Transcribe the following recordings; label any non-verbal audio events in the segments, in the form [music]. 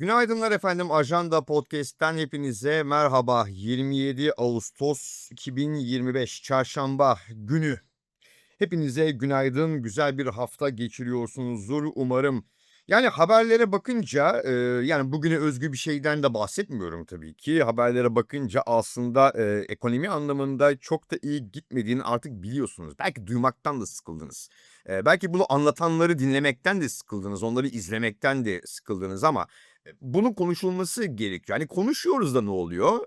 Günaydınlar efendim. Ajanda Podcast'ten hepinize merhaba. 27 Ağustos 2025 Çarşamba günü. Hepinize günaydın. Güzel bir hafta geçiriyorsunuzdur umarım. Yani haberlere bakınca e, yani bugüne özgü bir şeyden de bahsetmiyorum tabii ki. Haberlere bakınca aslında e, ekonomi anlamında çok da iyi gitmediğini artık biliyorsunuz. Belki duymaktan da sıkıldınız. E, belki bunu anlatanları dinlemekten de sıkıldınız. Onları izlemekten de sıkıldınız ama bunun konuşulması gerekiyor. Hani konuşuyoruz da ne oluyor?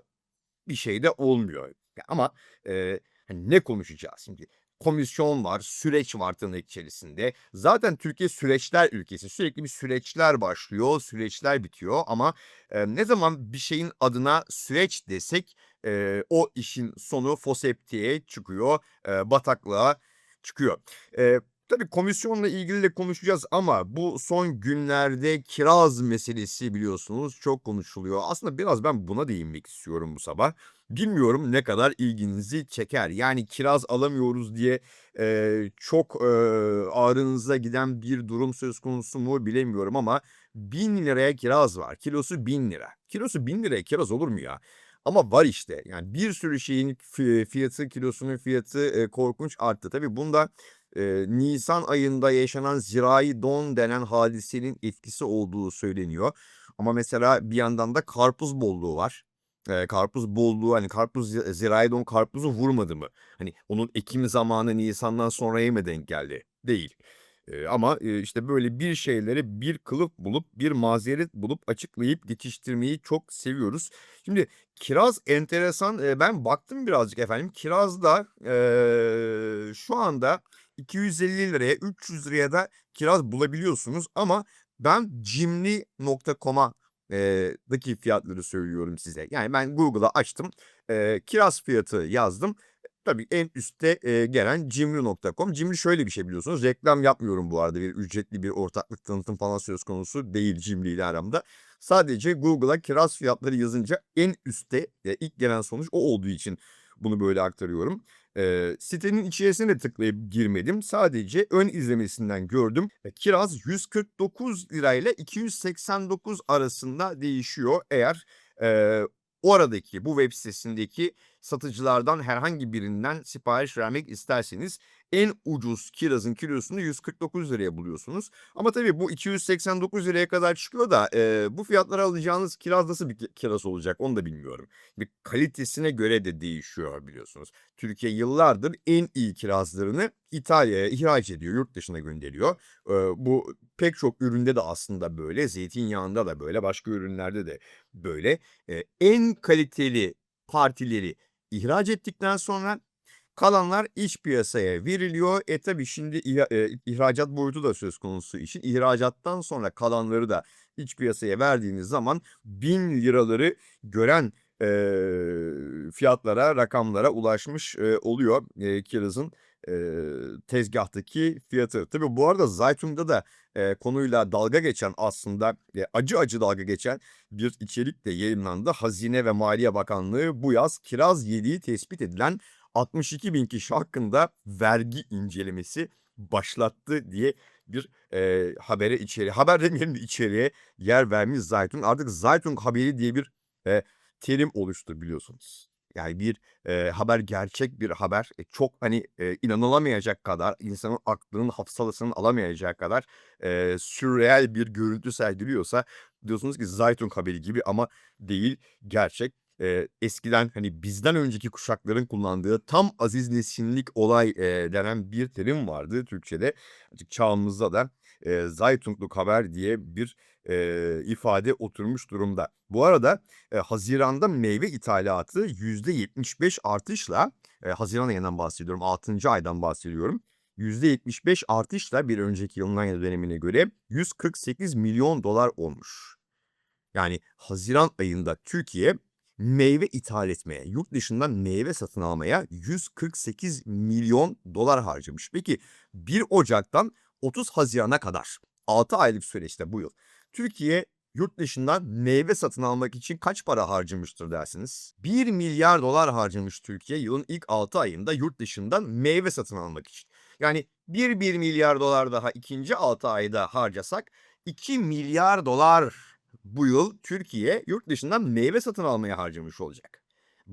Bir şey de olmuyor. Ama e, ne konuşacağız şimdi? Komisyon var, süreç var tırnak içerisinde. Zaten Türkiye süreçler ülkesi. Sürekli bir süreçler başlıyor, süreçler bitiyor ama e, ne zaman bir şeyin adına süreç desek e, o işin sonu foseptiğe çıkıyor, e, bataklığa çıkıyor. E, tabii komisyonla ilgili de konuşacağız ama bu son günlerde kiraz meselesi biliyorsunuz çok konuşuluyor. Aslında biraz ben buna değinmek istiyorum bu sabah. Bilmiyorum ne kadar ilginizi çeker. Yani kiraz alamıyoruz diye eee, çok eee, ağrınıza giden bir durum söz konusu mu bilemiyorum ama 1000 liraya kiraz var. Kilosu 1000 lira. Kilosu 1000 liraya kiraz olur mu ya? Ama var işte. Yani bir sürü şeyin fi- fiyatı, kilosunun fiyatı eee, korkunç arttı. Tabii bunda eee, Nisan ayında yaşanan zirai don denen hadisenin etkisi olduğu söyleniyor. Ama mesela bir yandan da karpuz bolluğu var. Eee, karpuz bolluğu, hani, karpuz zi zirai don karpuzu vurmadı mı? Hani, onun ekim zamanı nisandan sonraya mı denk geldi? Değil. Eee, ama, eee, işte, böyle bir şeylere bir kılıf bulup, bir mazeret bulup açıklayıp geçiştirmeyi çok seviyoruz. Şimdi kiraz enteresan. Eee, ben baktım birazcık efendim. Kirazda, eee, şu anda 250 liraya, 300 liraya da kiraz bulabiliyorsunuz ama ben Cimri.com'a eee, daki fiyatları söylüyorum size. Yani ben Google'a açtım, eee, kiraz fiyatı yazdım. Tabii en üstte, eee, gelen Cimri.com. Cimri şöyle bir şey biliyorsunuz, reklam yapmıyorum bu arada. Bir ücretli bir ortaklık, tanıtım falan söz konusu değil Cimri ile aramda. Sadece Google'a kiraz fiyatları yazınca en üstte, eee, ilk gelen sonuç o olduğu için bunu böyle aktarıyorum. Eee, sitenin içerisine de tıklayıp girmedim. Sadece ön izlemesinden gördüm. E, kiraz 149 lirayla 289 arasında değişiyor. Eğer, eee, oradaki, bu web sitesindeki satıcılardan herhangi birinden sipariş vermek isterseniz en ucuz kirazın kilosunu 149 liraya buluyorsunuz. Ama tabii bu 289 liraya kadar çıkıyor da, eee, bu fiyatlara alacağınız kiraz nasıl bir ki kiraz olacak onu da bilmiyorum. Bir kalitesine göre de değişiyor biliyorsunuz. Türkiye yıllardır en iyi kirazlarını İtalya'ya ihraç ediyor, yurt dışına gönderiyor. Eee, bu pek çok üründe de aslında böyle, zeytinyağında da böyle, başka ürünlerde de böyle. Eee, en kaliteli partileri ihraç ettikten sonra kalanlar iç piyasaya veriliyor. E, tabii şimdi eee, ihracat boyutu da söz konusu işin. İhracattan sonra kalanları da iç piyasaya verdiğiniz zaman ₺1000'ları gören, eee, fiyatlara, rakamlara ulaşmış, eee, oluyor, eee, kirazın, eee, tezgahtaki fiyatı. Tabii bu arada Zaytun'da da, eee, konuyla dalga geçen aslında, eee, acı acı dalga geçen bir içerik de yayınlandı. Hazine ve Maliye Bakanlığı bu yaz kiraz yediği tespit edilen 62.000 kişi hakkında vergi incelemesi başlattı diye bir, eee, habere içeriğe, haber demeyelim de içeriğe yer vermiş Zaytun. Artık Zaytun haberi diye bir, eee, terim oluştu biliyorsunuz. Yani bir, eee, haber gerçek bir haber. E, çok, hani, eee, inanılamayacak kadar, insanın aklının hafsalasının alamayacağı kadar, eee, sürreal bir görüntü sergiliyorsa diyorsunuz ki Zaytun haberi gibi ama değil, gerçek. Eee, eskiden, hani, bizden önceki kuşakların kullandığı tam aziz nesinlik olay, eee, denen bir terim vardı Türkçede. Artık çağımızda da, eee, Zaytunluk haber diye bir, eee, ifade oturmuş durumda. Bu arada, eee, haziranda meyve ithalatı %75 artışla, eee, haziran ayından bahsediyorum, 6. aydan bahsediyorum. %75 artışla bir önceki yılın aynı dönemine göre $148.000.000 olmuş. Yani haziran ayında Türkiye meyve ithal etmeye, yurt dışından meyve satın almaya $148.000.000 harcamış. Peki 1 Ocak'tan 30 Haziran'a kadar 6 aylık süreçte bu yıl Türkiye yurt dışından meyve satın almak için kaç para harcamıştır dersiniz? $1.000.000.000 harcamış Türkiye yılın ilk 6 ayında yurt dışından meyve satın almak için. Yani bir $1.000.000.000 daha ikinci 6 ayda harcasak $2.000.000.000 bu yıl Türkiye yurt dışından meyve satın almaya harcamış olacak.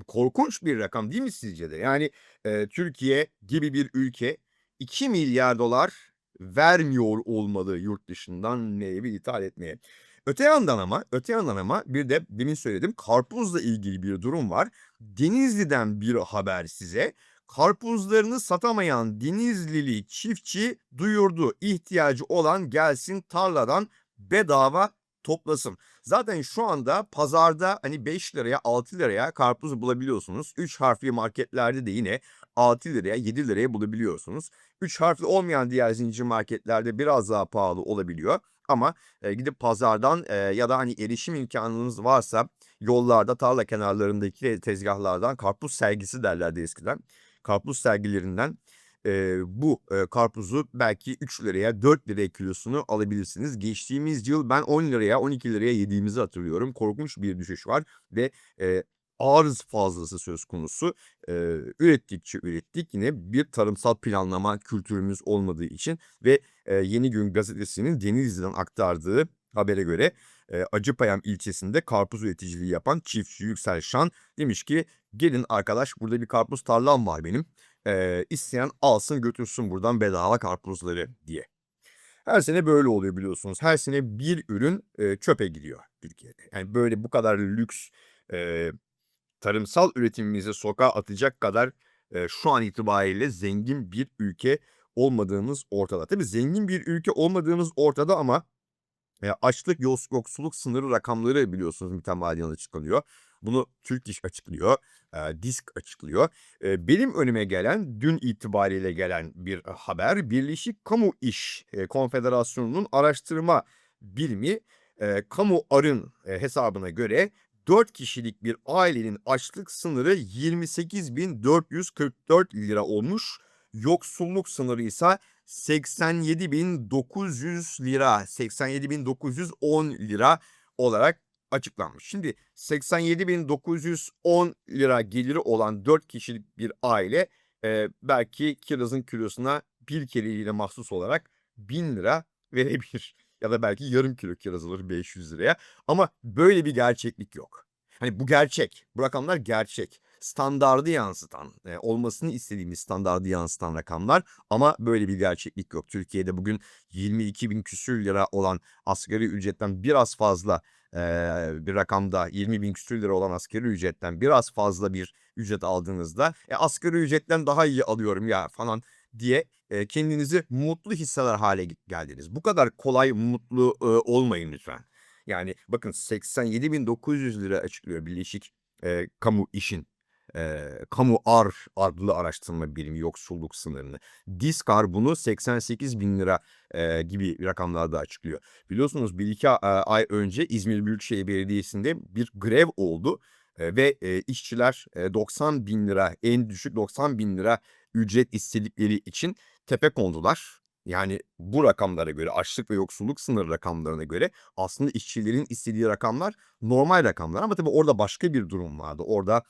Korkunç bir rakam değil mi sizce de? Yani e, Türkiye gibi bir ülke 2 milyar dolar vermiyor olmalı yurt dışından meyve ithal etmeye. Öte yandan ama, öte yandan ama bir de demin söyledim karpuzla ilgili bir durum var. Denizli'den bir haber size. Karpuzlarını satamayan Denizlili çiftçi duyurdu. İhtiyacı olan gelsin tarladan bedava toplasın. Zaten şu anda pazarda hani 5 liraya 6 liraya karpuz bulabiliyorsunuz. 3 harfli marketlerde de yine 6 liraya 7 liraya bulabiliyorsunuz. 3 harfli olmayan diğer zincir marketlerde biraz daha pahalı olabiliyor. Ama e, gidip pazardan e, ya da hani erişim imkanınız varsa yollarda tarla kenarlarındaki tezgahlardan karpuz sergisi derlerdi eskiden. Karpuz sergilerinden e, bu e, karpuzu belki 3 liraya 4 liraya kilosunu alabilirsiniz. Geçtiğimiz yıl ben 10 liraya 12 liraya yediğimizi hatırlıyorum. Korkunç bir düşüş var ve e, arız fazlası söz konusu. E, ürettikçe ürettik yine bir tarımsal planlama kültürümüz olmadığı için ve e, Yeni Gün gazetesinin Denizli'den aktardığı habere göre e, Acıpayam ilçesinde karpuz üreticiliği yapan çiftçi Yüksel Şan demiş ki gelin arkadaş burada bir karpuz tarlam var benim. E, isteyen alsın götürsün buradan bedava karpuzları diye. Her sene böyle oluyor biliyorsunuz. Her sene bir ürün e, çöpe gidiyor Türkiye'de. Yani böyle bu kadar lüks e, tarımsal üretimimizi sokağa atacak kadar e, şu an itibariyle zengin bir ülke olmadığımız ortada. Tabii zengin bir ülke olmadığımız ortada ama e, açlık, yoksulluk sınırı rakamları biliyorsunuz mütemadiyen açıklanıyor. Bunu Türk İş açıklıyor, e, Disk açıklıyor. E, benim önüme gelen, dün itibariyle gelen bir haber, Birleşik Kamu İş e, Konfederasyonu'nun araştırma birimi e, Kamu Arın e, hesabına göre 4 kişilik bir ailenin açlık sınırı 28.444 lira olmuş. Yoksulluk sınırı ise 87.900 lira, 87.910 lira olarak açıklanmış. Şimdi 87.910 lira geliri olan 4 kişilik bir aile e, belki kirazın kilosuna bir kereliğine mahsus olarak 1000 lira verebilir. Ya da belki yarım kilo kiraz alır 500 liraya. Ama böyle bir gerçeklik yok. Hani bu gerçek. Bu rakamlar gerçek. Standardı yansıtan, e, olmasını istediğimiz standardı yansıtan rakamlar ama böyle bir gerçeklik yok. Türkiye'de bugün 22 bin küsür lira olan asgari ücretten biraz fazla e, bir rakamda 20 bin küsür lira olan asgari ücretten biraz fazla bir ücret aldığınızda e, asgari ücretten daha iyi alıyorum ya falan diye kendinizi mutlu hisseder hale geldiniz. Bu kadar kolay mutlu olmayın lütfen. Yani bakın 87.900 lira açıklıyor Birleşik Kamu İş'in e, Kamu Ar adlı araştırma birimi yoksulluk sınırını. Diskar bunu 88 bin lira e, gibi rakamlarda açıklıyor. Biliyorsunuz bir iki ay önce İzmir Büyükşehir Belediyesi'nde bir grev oldu. E, ve e, işçiler e, 90 bin lira en düşük 90 bin lira ücret istedikleri için tepe kondular. Yani bu rakamlara göre açlık ve yoksulluk sınırı rakamlarına göre aslında işçilerin istediği rakamlar normal rakamlar ama tabii orada başka bir durum vardı. Orada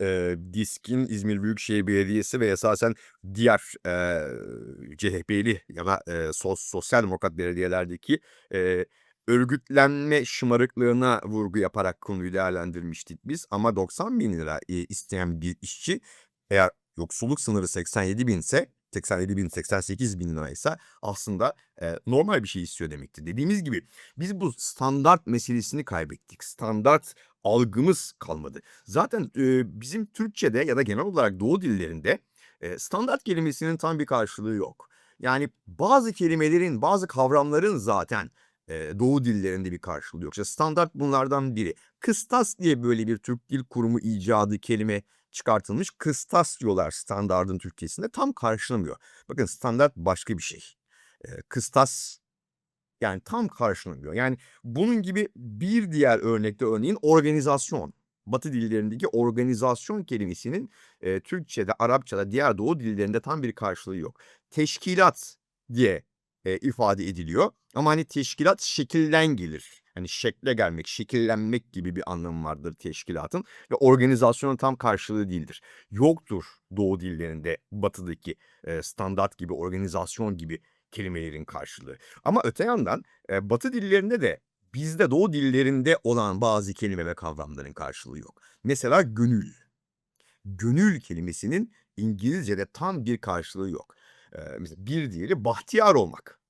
e, DİSK'in İzmir Büyükşehir Belediyesi ve esasen diğer e, CHP'li ya da e, sos, sosyal demokrat belediyelerdeki e, örgütlenme şımarıklığına vurgu yaparak konuyu değerlendirmiştik biz. Ama 90 bin lira isteyen bir işçi eğer yoksulluk sınırı 87 bin ise 87 bin 88 bin liraysa aslında e, normal bir şey istiyor demektir. Dediğimiz gibi biz bu standart meselesini kaybettik. Standart algımız kalmadı. Zaten e, bizim Türkçe'de ya da genel olarak Doğu dillerinde e, standart kelimesinin tam bir karşılığı yok. Yani bazı kelimelerin, bazı kavramların zaten e, Doğu dillerinde bir karşılığı yok. İşte standart bunlardan biri. Kıstas diye böyle bir Türk Dil Kurumu icadı kelime çıkartılmış. Kıstas diyorlar standardın Türkçesinde. Tam karşılamıyor. Bakın standart başka bir şey. E, kıstas yani tam karşılamıyor. Yani bunun gibi bir diğer örnekte örneğin organizasyon. Batı dillerindeki organizasyon kelimesinin e, Türkçe'de, Arapça'da, diğer Doğu dillerinde tam bir karşılığı yok. Teşkilat diye e, ifade ediliyor. Ama hani teşkilat şekilden gelir. Hani şekle gelmek, şekillenmek gibi bir anlamı vardır teşkilatın. Ve organizasyonun tam karşılığı değildir. Yoktur Doğu dillerinde batıdaki e, standart gibi, organizasyon gibi kelimelerin karşılığı. Ama öte yandan e, Batı dillerinde de bizde Doğu dillerinde olan bazı kelime ve kavramların karşılığı yok. Mesela gönül. Gönül kelimesinin İngilizce'de tam bir karşılığı yok. Eee, mesela bir diğeri bahtiyar olmak.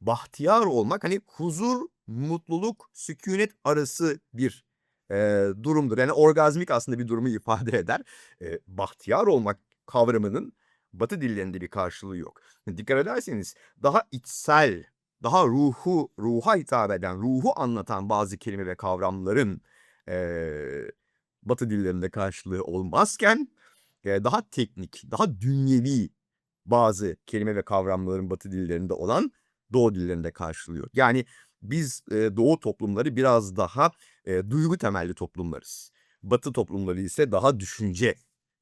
Bahtiyar olmak, hani, huzur, mutluluk, sükûnet arası bir, eee, durumdur. Yani orgazmik aslında bir durumu [laughs] ifade eder. Eee, bahtiyar olmak kavramının Batı dillerinde bir karşılığı yok. Dikkat ederseniz daha içsel, daha ruhu ruha hitap eden, ruhu anlatan bazı kelime ve kavramların, eee, Batı dillerinde karşılığı olmazken, eee, daha teknik, daha dünyevi bazı kelime ve kavramların Batı dillerinde olan Doğu dillerinde karşılığı yok. Yani biz, eee, Doğu toplumları biraz daha, eee, duygu temelli toplumlarız. Batı toplumları ise daha düşünce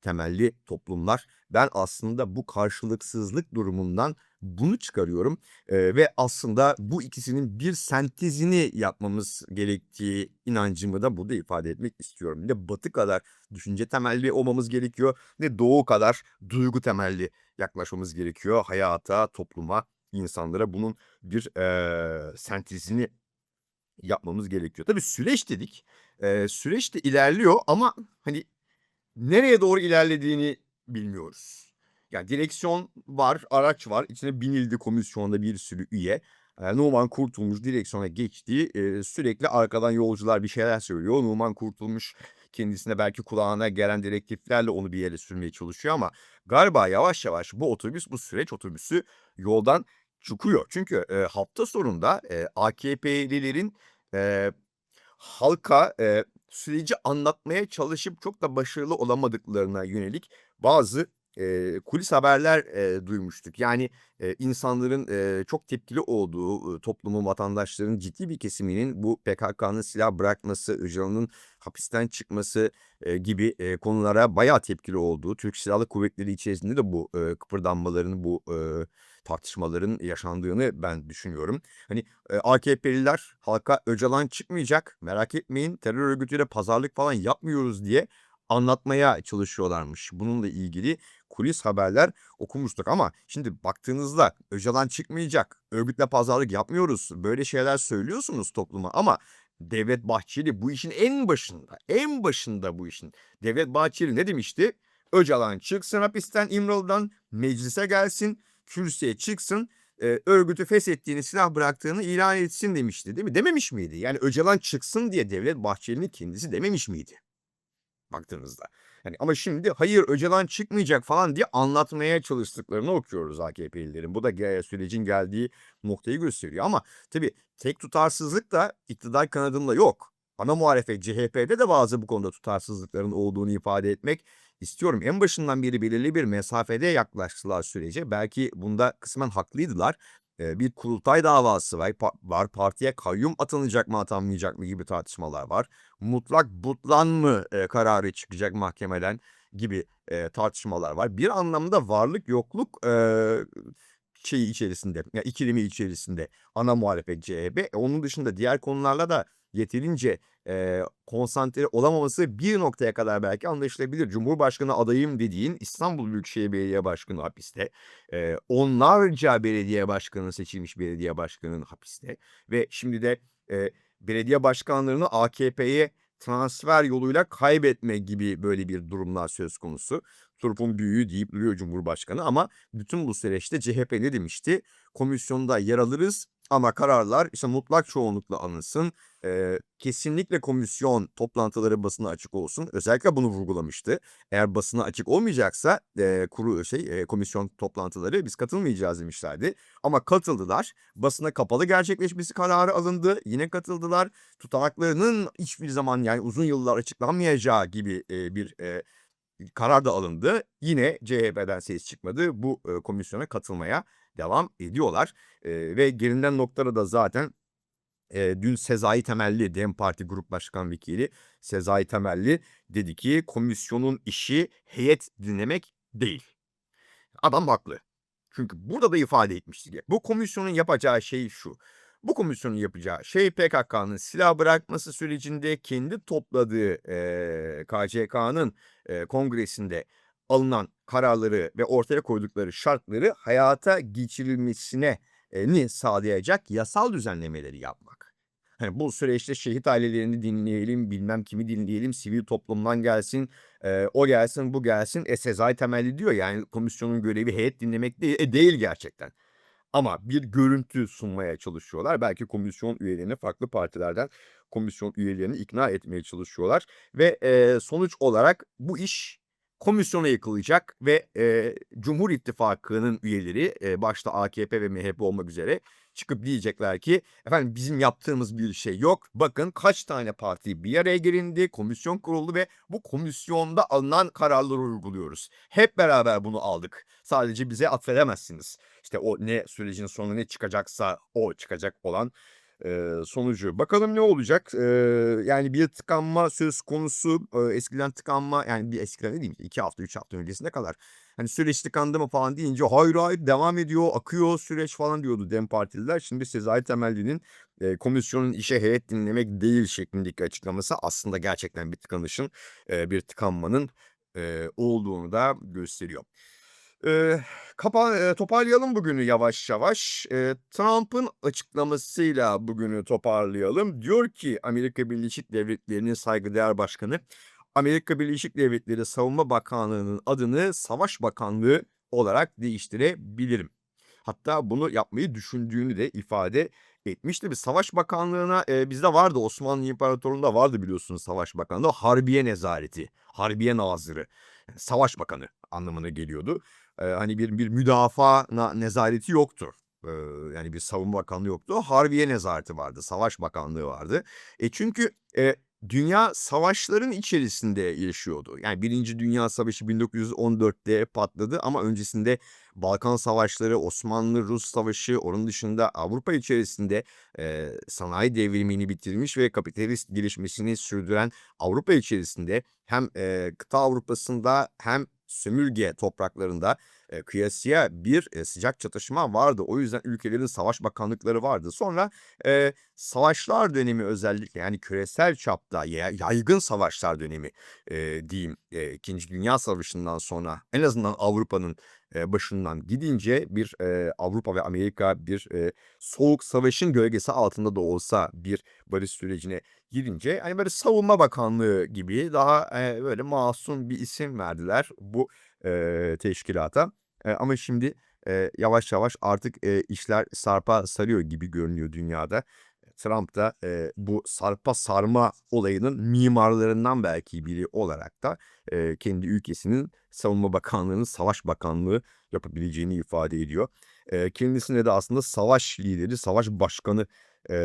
temelli toplumlar. Ben aslında bu karşılıksızlık durumundan bunu çıkarıyorum, eee, ve aslında bu ikisinin bir sentezini yapmamız gerektiği inancımı da burada ifade etmek istiyorum. Ne Batı kadar düşünce temelli olmamız gerekiyor ne Doğu kadar duygu temelli yaklaşmamız gerekiyor hayata, topluma, insanlara. Bunun bir, eee, sentezini yapmamız gerekiyor. Tabii süreç dedik. Eee, süreç de ilerliyor ama, hani, nereye doğru ilerlediğini bilmiyoruz. Yani direksiyon var, araç var. İçine binildi komisyonda bir sürü üye. Eee, Numan Kurtulmuş direksiyona geçti. Eee, sürekli arkadan yolcular bir şeyler söylüyor. Numan Kurtulmuş kendisine belki kulağına gelen direktiflerle onu bir yere sürmeye çalışıyor ama galiba yavaş yavaş bu otobüs, bu süreç otobüsü yoldan çıkıyor. Çünkü, eee, hafta sonunda, eee, AKP'lilerin, eee, halka, eee, süreci anlatmaya çalışıp çok da başarılı olamadıklarına yönelik bazı, eee, kulis haberler, eee, duymuştuk. Yani, eee, insanların, eee, çok tepkili olduğu, ııı, toplumun, vatandaşların ciddi bir kesiminin bu PKK'nın silah bırakması, Öcalan'ın hapisten çıkması, eee, gibi, eee, konulara bayağı tepkili olduğu, Türk Silahlı Kuvvetleri içerisinde de bu, eee, kıpırdanmaların, bu, eee, tartışmaların yaşandığını ben düşünüyorum. Hani, eee, AKP'liler halka Öcalan çıkmayacak, merak etmeyin, terör örgütüyle pazarlık falan yapmıyoruz diye anlatmaya çalışıyorlarmış. Bununla ilgili kulis haberler okumuştuk ama şimdi baktığınızda Öcalan çıkmayacak, örgütle pazarlık yapmıyoruz, böyle şeyler söylüyorsunuz topluma ama Devlet Bahçeli bu işin en başında, en başında bu işin. Devlet Bahçeli ne demişti? Öcalan çıksın hapisten, İmralı'dan, meclise gelsin, kürsüye çıksın, eee, örgütü feshettiğini, silah bıraktığını ilan etsin demişti, değil mi? Dememiş miydi? Yani Öcalan çıksın diye Devlet Bahçeli'nin kendisi dememiş miydi? Baktığınızda. Hani, ama şimdi hayır Öcalan çıkmayacak falan diye anlatmaya çalıştıklarını okuyoruz AKP'lilerin. Bu da sürecin geldiği noktayı gösteriyor ama tabii tek tutarsızlık da iktidar kanadında yok. Ana muhalefet CHP'de de bazı bu konuda tutarsızlıkların olduğunu ifade etmek istiyorum. En başından beri belirli bir mesafede yaklaştılar sürece. Belki bunda kısmen haklıydılar. Bir kurultay davası var. Pa var. Partiye kayyum atanacak mı, atanmayacak mı gibi tartışmalar var. Mutlak butlan mı, eee, kararı çıkacak mahkemeden gibi, eee, tartışmalar var. Bir anlamda varlık yokluk, eee, şeyi içerisinde, ya ikilemi içerisinde ana muhalefet CHP. E, onun dışında diğer konularla da yeterince, eee, konsantre olamaması bir noktaya kadar belki anlaşılabilir. Cumhurbaşkanı adayım dediğin İstanbul Büyükşehir Belediye Başkanı hapiste. Eee, onlarca belediye başkanı, seçilmiş belediye başkanının hapiste ve şimdi de, eee, belediye başkanlarını AKP'ye transfer yoluyla kaybetme gibi böyle bir durumlar söz konusu. Turpun büyüğü deyip duruyor Cumhurbaşkanı ama bütün bu süreçte CHP ne demişti? Komisyonda yer alırız ama kararlar, işte, mutlak çoğunlukla alınsın. Eee, kesinlikle komisyon toplantıları basına açık olsun. Özellikle bunu vurgulamıştı. Eğer basına açık olmayacaksa, eee, kuru şey, eee, komisyon toplantıları biz katılmayacağız demişlerdi. Ama katıldılar. Basına kapalı gerçekleşmesi kararı alındı. Yine katıldılar. Tutanaklarının hiçbir zaman, yani, uzun yıllar açıklanmayacağı gibi, eee, bir, eee, karar da alındı. Yine CHP'den ses çıkmadı. Bu, eee, komisyona katılmaya devam ediyorlar. Eee, ve gelinen noktada da zaten, eee, dün Sezai Temelli, DEM Parti Grup Başkan Vekili Sezai Temelli dedi ki komisyonun işi heyet dinlemek değil. Adam haklı. Çünkü burada da ifade etmiştik. Bu komisyonun yapacağı şey şu. Bu komisyonun yapacağı şey PKK'nın silah bırakması sürecinde kendi topladığı, eee, KCK'nın, eee, kongresinde alınan kararları ve ortaya koydukları şartları hayata geçirilmesine eee, ni sağlayacak yasal düzenlemeleri yapmak. Hani bu süreçte şehit ailelerini dinleyelim, bilmem kimi dinleyelim, sivil toplumdan gelsin, eee, o gelsin, bu gelsin. E, Sezai temelli diyor yani komisyonun görevi heyet dinlemek değil. E, değil gerçekten. Ama bir görüntü sunmaya çalışıyorlar. Belki komisyon üyelerini farklı partilerden komisyon üyelerini ikna etmeye çalışıyorlar ve, eee, sonuç olarak bu iş komisyona yıkılacak ve, eee, Cumhur İttifakı'nın üyeleri, eee, başta AKP ve MHP olmak üzere çıkıp diyecekler ki efendim bizim yaptığımız bir şey yok. Bakın kaç tane parti bir araya gelindi, komisyon kuruldu ve bu komisyonda alınan kararları uyguluyoruz. Hep beraber bunu aldık. Sadece bize atfedemezsiniz. İşte o ne sürecin sonu ne çıkacaksa o çıkacak olan, sonucu. Bakalım ne olacak? Yani bir tıkanma söz konusu. Eskiden tıkanma yani bir eskiden dediğim 2 hafta 3 hafta öncesine kadar hani süreç tıkandı mı falan deyince hayır hayır devam ediyor, akıyor süreç falan diyordu DEM partililer. Şimdi Sezai Temelli'nin, komisyonun işe heyet dinlemek değil şeklindeki açıklaması aslında gerçekten bir tıkanışın, bir tıkanmanın, olduğunu da gösteriyor. Eee, kapa eee, toparlayalım bugünü yavaş yavaş. Eee, Trump'ın açıklamasıyla bugünü toparlayalım. Diyor ki Amerika Birleşik Devletleri'nin saygıdeğer başkanı, Amerika Birleşik Devletleri Savunma Bakanlığı'nın adını Savaş Bakanlığı olarak değiştirebilirim. Hatta bunu yapmayı düşündüğünü de ifade etmişti. Bir Savaş Bakanlığı'na eee, bizde vardı Osmanlı İmparatorluğu'nda vardı biliyorsunuz Savaş Bakanlığı. Harbiye Nezareti, Harbiye Nazırı, yani Savaş Bakanı anlamına geliyordu. Eee, hani bir bir müdafaa nezareti yoktu. Eee, yani bir savunma bakanlığı yoktu. Harbiye Nezareti vardı, Savaş Bakanlığı vardı. E, çünkü, eee, dünya savaşların içerisinde yaşıyordu. Yani 1. Dünya Savaşı 1914'te patladı ama öncesinde Balkan Savaşları, Osmanlı-Rus Savaşı, onun dışında Avrupa içerisinde, eee, sanayi devrimini bitirmiş ve kapitalist gelişmesini sürdüren Avrupa içerisinde hem, eee, kıta Avrupa'sında hem sömürge topraklarında, kıyasıya bir, eee, sıcak çatışma vardı. O yüzden ülkelerin savaş bakanlıkları vardı. Sonra, eee, savaşlar dönemi özellikle yani küresel çapta ya yaygın savaşlar dönemi, eee, diyeyim, eee, 2. Dünya Savaşı'ndan sonra en azından Avrupa'nın, eee, başından gidince bir, eee, Avrupa ve Amerika bir, eee, soğuk savaşın gölgesi altında da olsa bir barış sürecine girince hani böyle Savunma Bakanlığı gibi daha, eee, böyle masum bir isim verdiler bu, eee, teşkilata. Ama şimdi, eee, yavaş yavaş artık, eee, işler sarpa sarıyor gibi görünüyor dünyada. Trump da, eee, bu sarpa sarma olayının mimarlarından belki biri olarak da, eee, kendi ülkesinin Savunma Bakanlığı'nın Savaş Bakanlığı yapabileceğini ifade ediyor. Eee, kendisine de aslında savaş lideri, savaş başkanı, eee,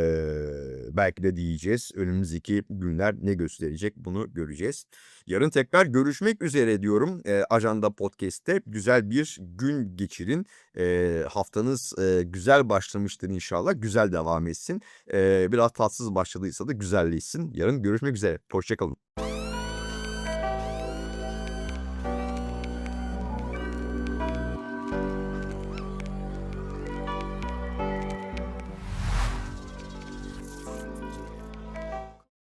belki de diyeceğiz. Önümüzdeki günler ne gösterecek bunu göreceğiz. Yarın tekrar görüşmek üzere diyorum, eee, Ajanda Podcast'te. Güzel bir gün geçirin. Eee, haftanız, eee, güzel başlamıştır inşallah. Güzel devam etsin. Eee, biraz tatsız başladıysa da güzelleşsin. Yarın görüşmek üzere. Hoşça kalın.